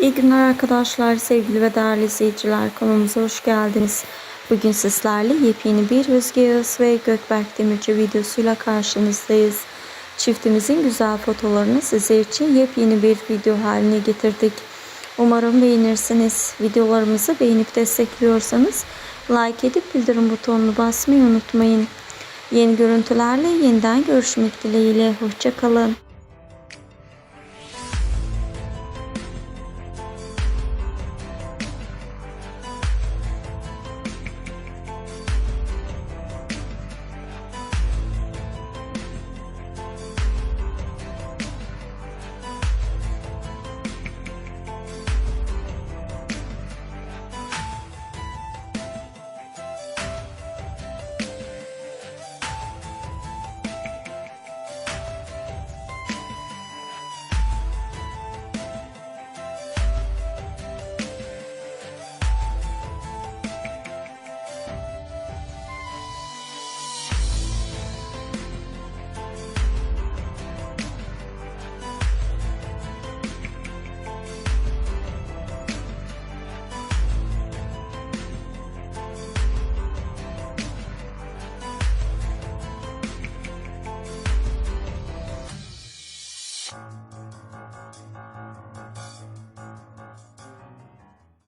İyi günler arkadaşlar, sevgili ve değerli izleyiciler. Kanalımıza hoş geldiniz. Bugün sizlerle yepyeni bir Özge Yağız ve Gökberk Demirci videosuyla karşınızdayız. Çiftimizin güzel fotolarını sizler için yepyeni bir video haline getirdik. Umarım beğenirsiniz. Videolarımızı beğenip destekliyorsanız like edip bildirim butonunu basmayı unutmayın. Yeni görüntülerle yeniden görüşmek dileğiyle. Hoşçakalın.